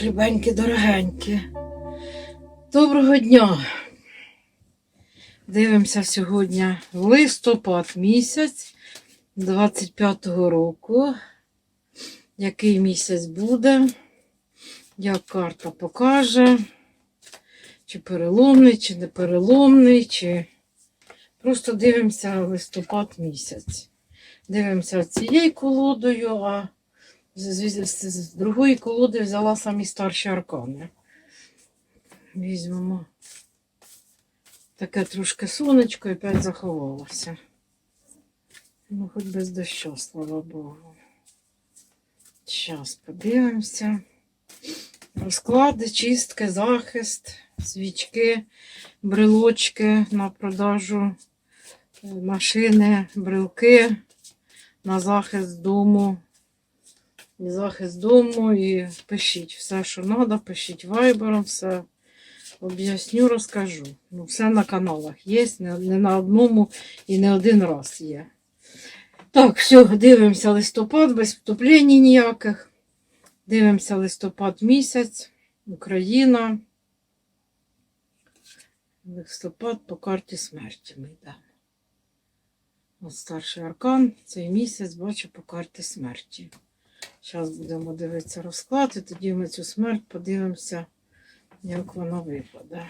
Так, дорогенькі. Доброго дня. Дивимося сьогодні листопад місяць 25-го року. Який місяць буде, як карта покаже, чи переломний, чи не переломний, чи просто дивимося листопад місяць. Дивимося цією колодою, а з, з, з, другої колоди взяла самі старші аркани. Візьмемо. Таке трошки сонечко і опять заховалося. Ну, хоч без дощу, слава Богу. Зараз подивимося. Розклади, чистки, захист, свічки, брелочки на продажу, е, машини, брелки на захист дому. І захист дому, і пишіть все, що треба, пишіть вайбером, все об'ясню, розкажу. Ну, все на каналах є, не, на одному і не один раз є. Так, все, дивимося листопад, без вступлень ніяких. Дивимося листопад місяць, Україна. Листопад по карті смерті ми йдемо. От старший аркан, цей місяць бачу по карті смерті. Зараз будемо дивитися розклад, і тоді ми цю смерть подивимося, як вона випаде.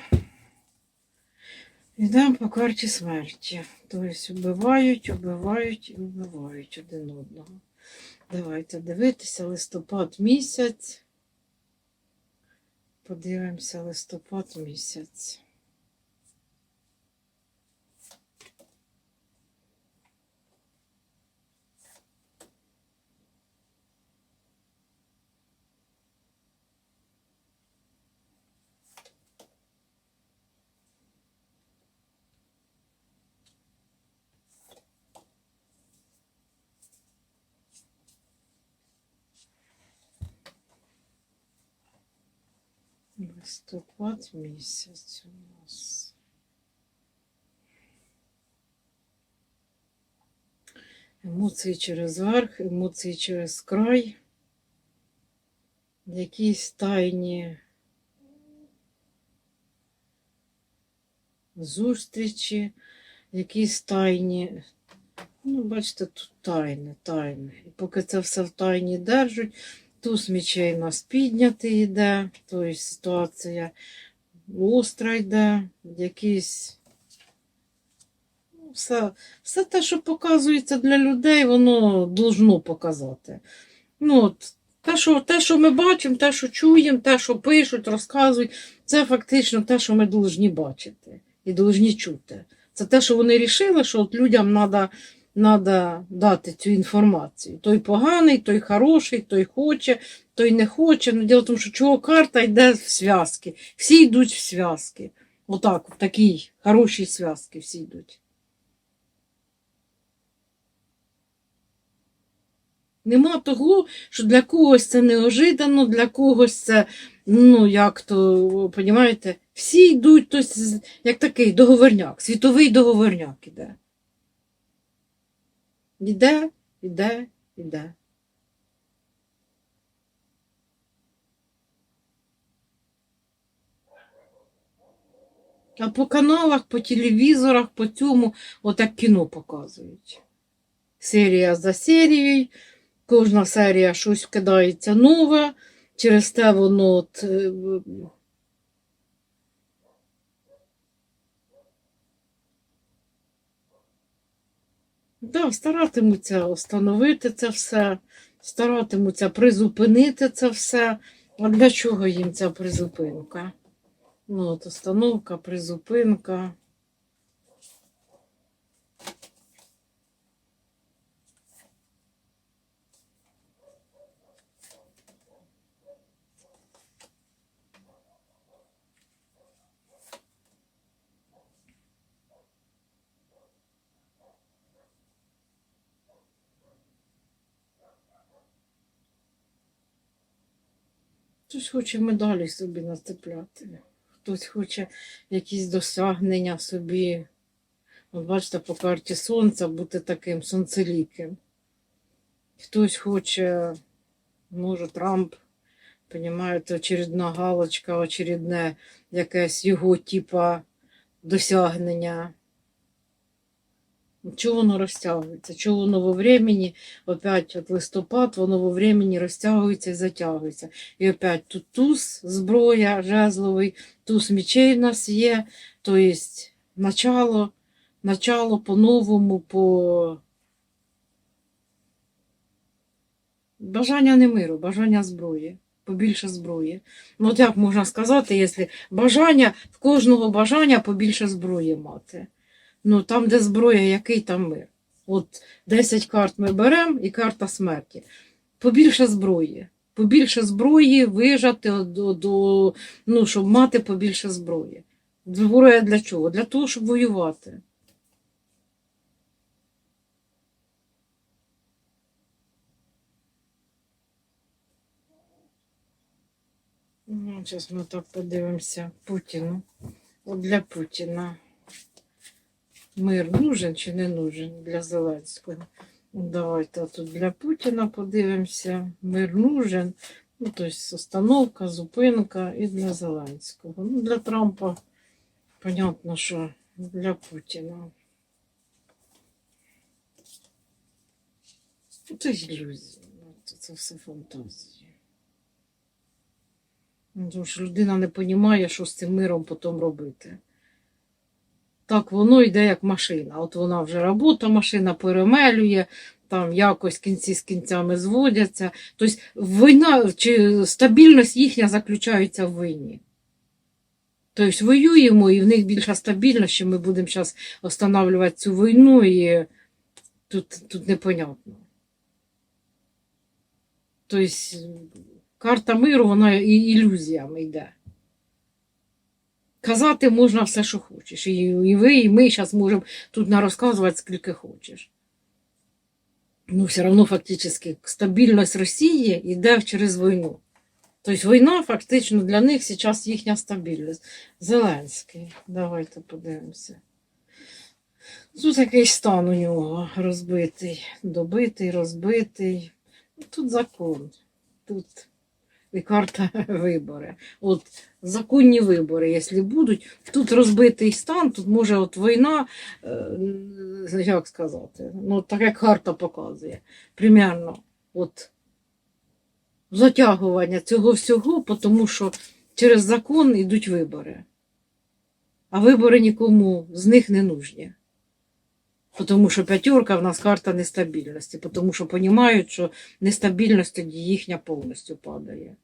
Йдемо по карті смерті. Тобто вбивають, вбивають і вбивають один одного. Давайте дивитися листопад місяць. Подивимося листопад місяць. Листопад місяць у нас. Емоції через верх, емоції через край. Якісь тайні зустрічі, якісь тайні. Ну, бачите, тут тайни, тайни. І поки це все в тайні держать, Туз мечей у нас піднятий йде, тобто ситуація остра йде, якісь. ну, Все, все те, що показується для людей, воно должно показати. Ну, от, те, що, те, що ми бачимо, те, що чуємо, те, що пишуть, розказують, це фактично те, що ми повинні бачити і повинні чути. Це те, що вони рішили, що от людям треба Надо дати цю інформацію. Той поганий, той хороший, той хоче, той не хоче. Ну, діло в тому, що чого карта йде в зв'язки. Всі йдуть в зв'язки. Отак, в такій хорошій зв'язки всі йдуть. Нема того, що для когось це неожиданно, для когось це, ну, як то, розумієте, всі йдуть, тобто, як такий договорняк, світовий договорняк іде. Іде, іде, іде. А по каналах, по телевізорах, по цьому отак кіно показують. Серія за серією, кожна серія щось кидається нове, через те воно от, Да, старатимуться встановити це все, старатимуться призупинити це все. А для чого їм ця призупинка? Ну, от установка, призупинка. Хтось хоче медалі собі нацепляти, хтось хоче якісь досягнення собі. От бачите, по карті сонця бути таким сонцеліким. Хтось хоче, може, Трамп Понімаєте, очередна галочка, очередне якесь його типа досягнення. Чого воно розтягується? Чого воно во времені, опять от листопад, воно во времені розтягується і затягується. І опять тут туз, зброя, жезловий, туз мечей в нас є, тобто начало, начало по-новому, по бажання не миру, бажання зброї. Побільше зброї. Ну, от як можна сказати, якщо бажання, в кожного бажання побільше зброї мати. Ну, там, де зброя, який там мир. От 10 карт ми беремо і карта смерті. Побільше зброї. Побільше зброї вижати, до, до, ну, щоб мати побільше зброї. Зброя для чого? Для того, щоб воювати. Зараз ми так подивимося Путіну. От для Путіна. Мир нужен чи не нужен для Зеленського? Ну, Давайте тут для Путіна подивимося. Мир нужен. Ну, тобто остановка, зупинка і для Зеленського. Ну, для Трампа, понятно, що для Путіна. Ну, Це ілюзія. Це, це все фантазії. Ну, Тому що людина не розуміє, що з цим миром потім робити. Так воно йде як машина. От вона вже робота, машина перемелює, там якось кінці з кінцями зводяться. Тобто війна чи стабільність їхня заключається в війні. Тобто воюємо, і в них більша стабільність, що ми будемо зараз встановлювати цю війну, і тут, тут непонятно. Тобто карта миру, вона і ілюзіями йде. Казати можна все, що хочеш. І, і ви, і ми зараз можемо тут нарозказувати, скільки хочеш. Ну, все одно фактично стабільність Росії йде через війну. Тобто війна фактично для них зараз їхня стабільність. Зеленський, давайте подивимося. Тут якийсь стан у нього розбитий, добитий, розбитий. Тут закон. Тут і карта вибори. От законні вибори, якщо будуть, тут розбитий стан, тут може от війна, е, як сказати, ну так як карта показує, примерно от затягування цього всього, тому що через закон йдуть вибори. А вибори нікому з них не нужні. Тому що п'ятерка в нас карта нестабільності, тому що розуміють, що нестабільність тоді їхня повністю падає.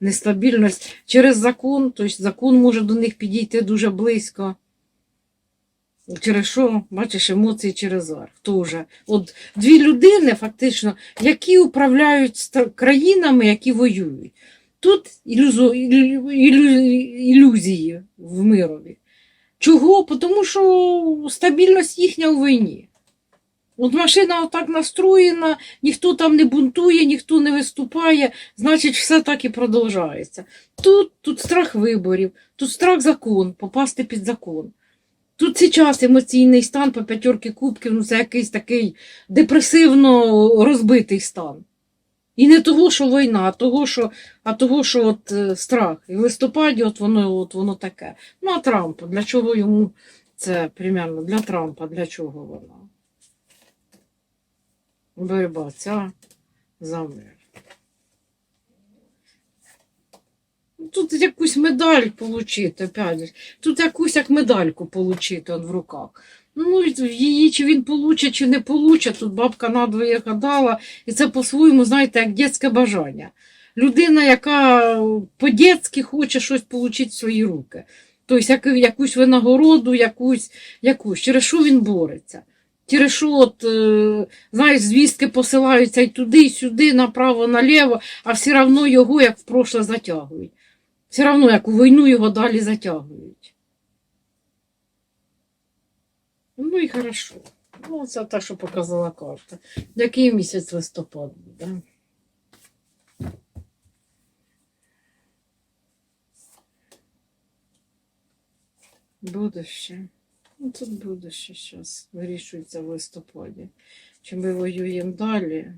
Нестабільність через закон, тобто закон може до них підійти дуже близько. Через що, бачиш, емоції через верх. Тоже. От дві людини, фактично, які управляють країнами, які воюють. Тут ілюзо, ілю, ілю, ілюзії в мирові. Чого? Тому що стабільність їхня у війні. От машина отак настроєна, ніхто там не бунтує, ніхто не виступає, значить, все так і продовжується. Тут, тут страх виборів, тут страх закон, попасти під закон. Тут зараз емоційний стан по п'ятерки кубків, ну це якийсь такий депресивно розбитий стан. І не того, що війна, а того, що, а того, що от, е, страх. І в листопаді от воно, от воно таке. Ну, а Трампа, для чого йому це примерно для Трампа, для чого воно? Боротьба ця за мир. Тут якусь медаль отримати. Тут якусь як медальку отримати в руках. Ну, її чи він получить, чи не получить, тут бабка надвоє гадала, і це по-своєму, знаєте, як дитяче бажання. Людина, яка по-дєцьки хоче щось отримати в свої руки. Тобто яку- якусь винагороду, якусь, якусь. через що він бореться. Через що, от, е, знаєш, звістки посилаються і туди, і сюди, направо, наліво, а все одно його, як в прошле, затягують. Все одно, як у війну його далі затягують. Ну і хорошо. Ну, це те, що показала карта. Який місяць листопад буде? Буде ще. Ну, тут буде ще зараз. Вирішується в листопаді. Чи ми воюємо далі?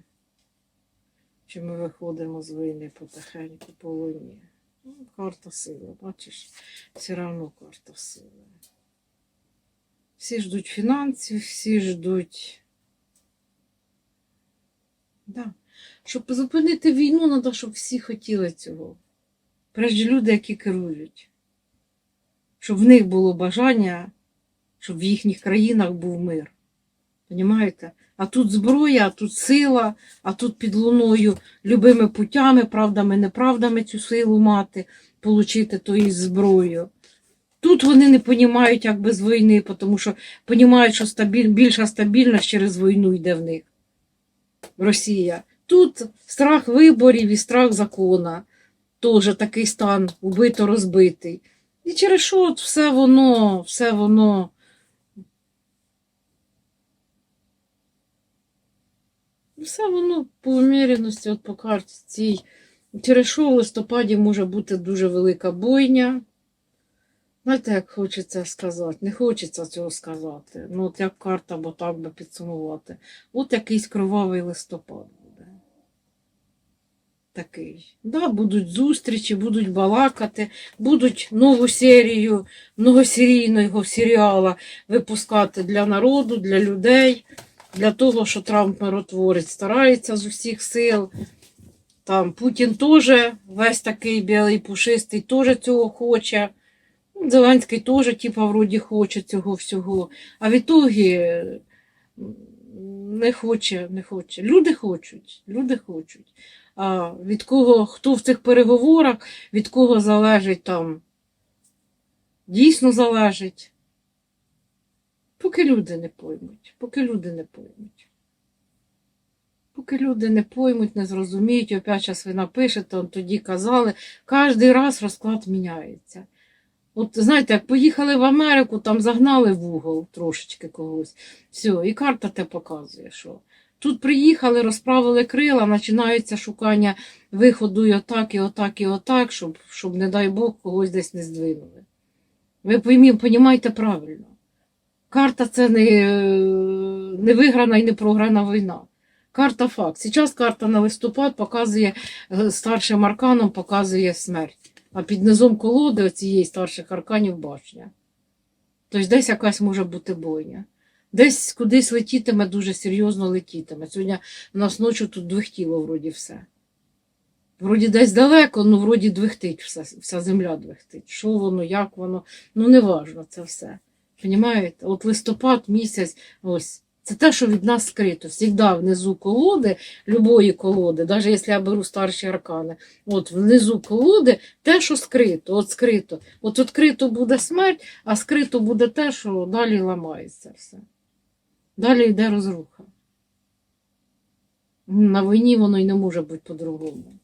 Чи ми виходимо з війни потихеньку по луні. Ну, карта сили, бачиш, все одно карта сили. Всі ждуть фінансів, всі ждуть. Да. Щоб зупинити війну, треба, щоб всі хотіли цього. Прежде люди, які керують. Щоб в них було бажання, щоб в їхніх країнах був мир. Понімаєте? А тут зброя, а тут сила, а тут під луною любими путями, правдами, неправдами цю силу мати, получити тою зброю. Тут вони не розуміють, як без війни, тому що розуміють, що стабіль... більша стабільність через війну йде в них. Росія. Тут страх виборів і страх закона. Теж такий стан убито розбитий. І через що от все воно, все воно. Все воно по уміряності, от по карті цій. Через що в листопаді може бути дуже велика бойня. Знаєте, як хочеться сказати? Не хочеться цього сказати. Ну, от як карта, бо так би підсумувати. От якийсь кровавий листопад буде. Такий. Да, будуть зустрічі, будуть балакати, будуть нову серію многосерійного серіала випускати для народу, для людей, для того, що Трамп миротворець старається з усіх сил. Там Путін теж весь такий білий пушистий, теж цього хоче. Зеленський теж, типа, вроді хоче цього всього. А в не хоче, не хоче. Люди хочуть, люди хочуть. А від кого, хто в цих переговорах, від кого залежить там, дійсно залежить. Поки люди не поймуть, поки люди не поймуть. Поки люди не поймуть, не зрозуміють, опять час ви напишете, тоді казали, кожен раз розклад міняється. От знаєте, як поїхали в Америку, там загнали в угол трошечки когось. Все, і карта те показує, що тут приїхали, розправили крила, починається шукання виходу і отак, і отак, і отак, щоб, щоб, не дай Бог, когось десь не здвинули. Ви поймі, понімайте правильно. Карта це не, не виграна і не програна війна. Карта факт. Зараз карта на листопад показує е, старшим арканом показує смерть. А під низом колоди оцієї старших арканів башня. Тобто десь якась може бути бойня. Десь кудись летітиме, дуже серйозно летітиме. Сьогодні у нас ночі тут двихтіло вроді все. Вроді десь далеко, ну вроді двихтить все, вся земля двихтить. Що воно, як воно, ну неважно це все. Понімаєте? От листопад місяць, ось. Це те, що від нас скрито. Всігда внизу колоди, любої колоди, навіть якщо я беру старші аркани, от внизу колоди те, що скрито, от скрито. От відкрито буде смерть, а скрито буде те, що далі ламається все. Далі йде розруха. На війні воно й не може бути по-другому.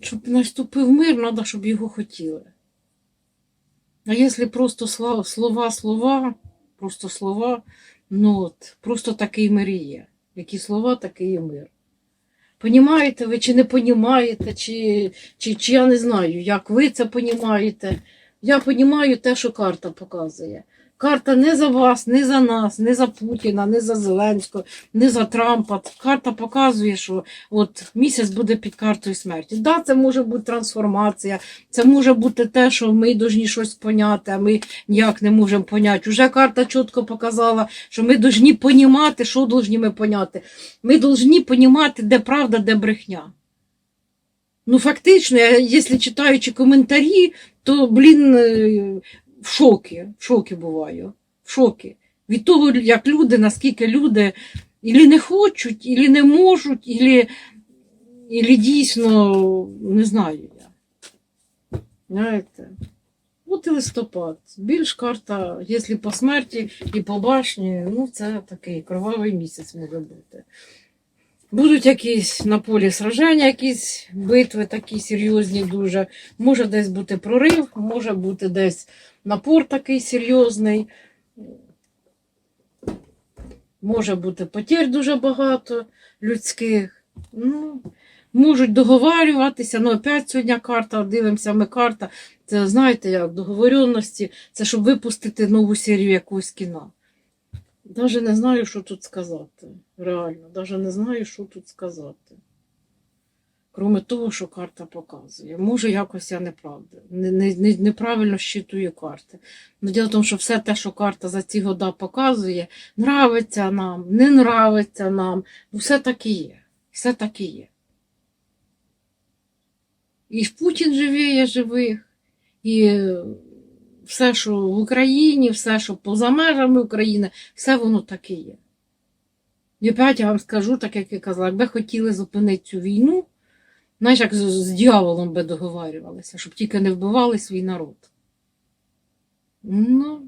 Щоб наступив мир, треба, щоб його хотіли. А якщо просто слова, слова, слова, просто слова, ну от, просто такий мир є. Які слова, такий і мир. Понімаєте ви чи не понімаєте, чи, чи, чи я не знаю, як ви це понімаєте. Я понімаю те, що карта показує. Карта не за вас, не за нас, не за Путіна, не за Зеленського, не за Трампа. Карта показує, що от місяць буде під картою смерті. Да, це може бути трансформація, це може бути те, що ми повинні щось поняти, а ми ніяк не можемо поняти. Уже карта чітко показала, що ми повинні понімати, що повинні ми поняти. Ми повинні понімати, де правда, де брехня. Ну, фактично, якщо читаючи коментарі, то, блін, в шокі, в шокі буваю. В шокі. Від того, як люди, наскільки люди ілі не хочуть, ілі не можуть, ілі, ілі дійсно не знаю я. Знаєте? От і листопад. Більш карта, якщо по смерті і по башні, ну це такий кровавий місяць може бути. Будуть якісь на полі сраження, якісь битви такі серйозні дуже. Може десь бути прорив, може бути десь напор такий серйозний. Може бути потерь дуже багато людських. Ну, можуть договарюватися. Ну, опять сьогодні карта, дивимося, ми карта. Це знаєте, як договоренності, це щоб випустити нову серію якогось кіна. Даже не знаю, що тут сказати. Реально, даже не знаю, що тут сказати. Кроме того, що карта показує. Може, якось я неправда, не, не, не, неправильно щитую карти. Ну, діло в тому, що все те, що карта за ці года показує, нравиться нам, не нравиться нам. Ну, все так і є. Все так і є. І Путін живіє живих, і все, що в Україні, все, що поза межами України, все воно так і є. І опять я вам скажу, так як я казала, якби хотіли зупинити цю війну, знаєш, як з, з дьяволом би договарювалися, щоб тільки не вбивали свій народ. Ну,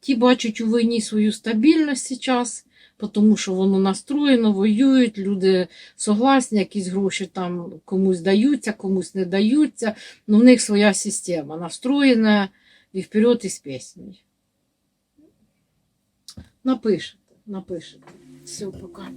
ті бачать у війні свою стабільність зараз, тому що воно настроєно, воюють, люди согласні, якісь гроші там комусь даються, комусь не даються. Ну, в них своя система настроєна і вперед із піснею. Напишете, напишете. Все, пока.